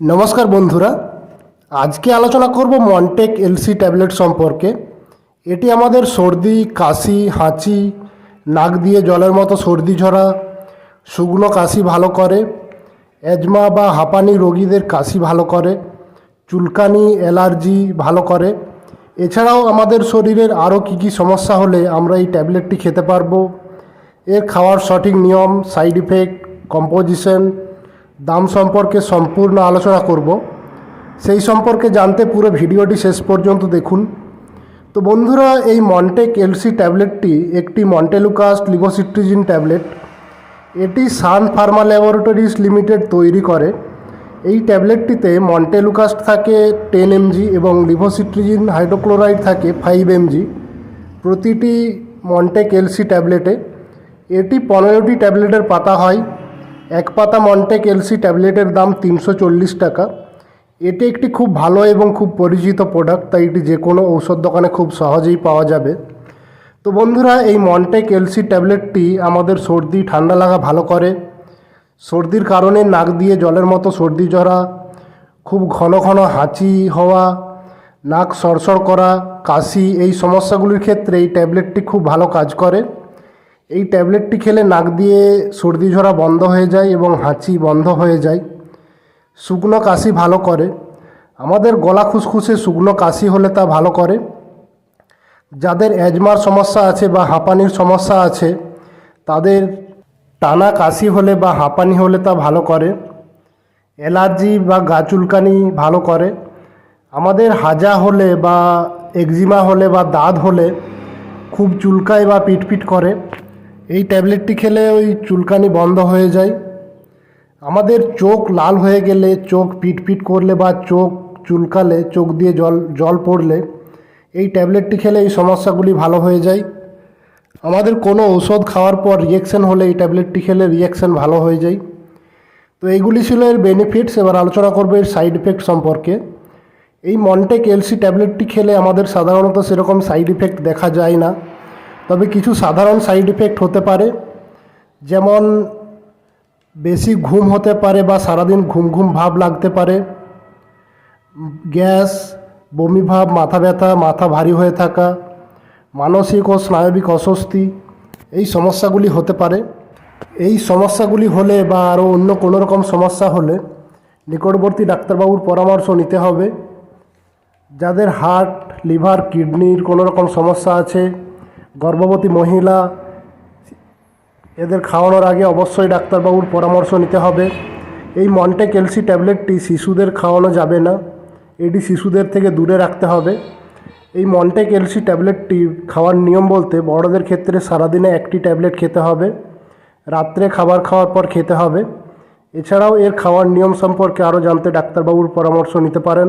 নমস্কার বন্ধুরা, আজকে আলোচনা করব মন্টেক এলসি ট্যাবলেট সম্পর্কে। এটি আমাদের সর্দি, কাশি, হাঁচি, নাক দিয়ে জলের মতো সর্দি ঝরা, শুকনো কাশি ভালো করে অ্যাজমা বা হাঁপানি রোগীদের কাশি ভালো করে, চুলকানি, অ্যালার্জি ভালো করে। এছাড়াও আমাদের শরীরের আরও কী কী সমস্যা হলে আমরা এই ট্যাবলেটটি খেতে পারব। এর খাওয়ার সঠিক নিয়ম সাইড ইফেক্ট কম্পোজিশন দাম সম্পর্কে সম্পূর্ণ আলোচনা করব। সেই সম্পর্কে জানতে পুরো ভিডিওটি শেষ পর্যন্ত দেখুন। তো বন্ধুরা, এই মন্টেক এলসি ট্যাবলেটটি একটি মন্টেলুকাস্ট লিভোসিট্রিজিন ট্যাবলেট। এটি সান ফার্মা ল্যাবরেটরিজ লিমিটেড তৈরি করে। এই ট্যাবলেটটিতে মন্টেলুকাস্ট থাকে টেন এমজি এবং লিভোসিট্রিজিন হাইড্রোক্লোরাইড থাকে ফাইভ এমজি প্রতিটি মন্টেক এলসি ট্যাবলেটে। এটি পনেরোটি ট্যাবলেটের পাতা হয়। এক পাতা মন্টেক এলসি ট্যাবলেটের দাম তিনশো চল্লিশ টাকা। এটি একটি খুব ভালো এবং খুব পরিচিত প্রোডাক্ট তাই এটি যে কোনো ঔষধ দোকানে খুব সহজেই পাওয়া যাবে। তো বন্ধুরা, এই মন্টেক এলসি ট্যাবলেটটি আমাদের সর্দি, ঠান্ডা লাগা ভালো করে। সর্দির কারণে নাক দিয়ে জলের মতো সর্দি ঝরা খুব ঘন ঘন হাঁচি হওয়া, নাক সরসর করা, কাশি, এই সমস্যাগুলির ক্ষেত্রে এই ট্যাবলেটটি খুব ভালো কাজ করে। এই ট্যাবলেটটি খেলে নাক দিয়ে সর্দি ঝরা বন্ধ হয়ে যায় এবং হাঁচি বন্ধ হয়ে যায়। শুকনো কাশি ভালো করে। আমাদের গলা খুসখুসে শুকনো কাশি হলে তা ভালো করে। যাদের অ্যাজমার সমস্যা আছে বা হাঁপানির সমস্যা আছে, তাদের টানা কাশি হলে বা হাঁপানি হলে তা ভালো করে। অ্যালার্জি বা গা চুলকানি ভালো করে। আমাদের হাজা হলে বা একজিমা হলে বা দাঁত হলে খুব চুলকায় বা পিটপিট করে। এই ট্যাবলেটটি খেলে ওই চুলকানি বন্ধ হয়ে যায়। আমাদের চোখ লাল হয়ে গেলে, চোখ পিটপিট করলে বা চোখ চুলকালে, চোখ দিয়ে জল জল পড়লে এই ট্যাবলেটটি খেলে এই সমস্যাগুলি ভালো হয়ে যায়। আমাদের কোনো ঔষধ খাওয়ার পর রিয়েকশন হলে এই ট্যাবলেটটি খেলে রিয়েকশন ভালো হয়ে যায়। তো এইগুলি ছিল এর বেনিফিটস এবার আলোচনা করব এর সাইড ইফেক্ট সম্পর্কে। এই মন্টেক এলসি ট্যাবলেটটি খেলে আমাদের সাধারণত সেরকম সাইড ইফেক্ট দেখা যায় না। তবে কিছু সাধারণ সাইড ইফেক্ট হতে পারে, যেমন বেশি ঘুম হতে পারে বা সারাদিন ঘুম ঘুম ভাব লাগতে পারে, গ্যাস, বমি ভাব, মাথা ব্যথা, মাথা ভারী হয়ে থাকা, মানসিক ও স্নায়বিক অস্বস্তি, এই সমস্যাগুলি হতে পারে। এই সমস্যাগুলি হলে বা আরও অন্য কোনো রকম সমস্যা হলে নিকটবর্তী ডাক্তারবাবুর পরামর্শ নিতে হবে। যাদের হার্ট লিভার কিডনির কোনো রকম সমস্যা আছে গর্ভবতী মহিলা, এদের খাওয়ানোর আগে অবশ্যই ডাক্তারবাবুর পরামর্শ নিতে হবে। এই মন্টে ক্যালসি ট্যাবলেটটি শিশুদের খাওয়ানো যাবে না, এটি শিশুদের থেকে দূরে রাখতে হবে। এই মন্টে ক্যালসি ট্যাবলেটটি খাওয়ার নিয়ম বলতে বড়দের ক্ষেত্রে সারাদিনে একটি ট্যাবলেট খেতে হবে, রাত্রে খাবার খাওয়ার পর খেতে হবে। এছাড়াও এর খাওয়ার নিয়ম সম্পর্কে আরও জানতে ডাক্তারবাবুর পরামর্শ নিতে পারেন।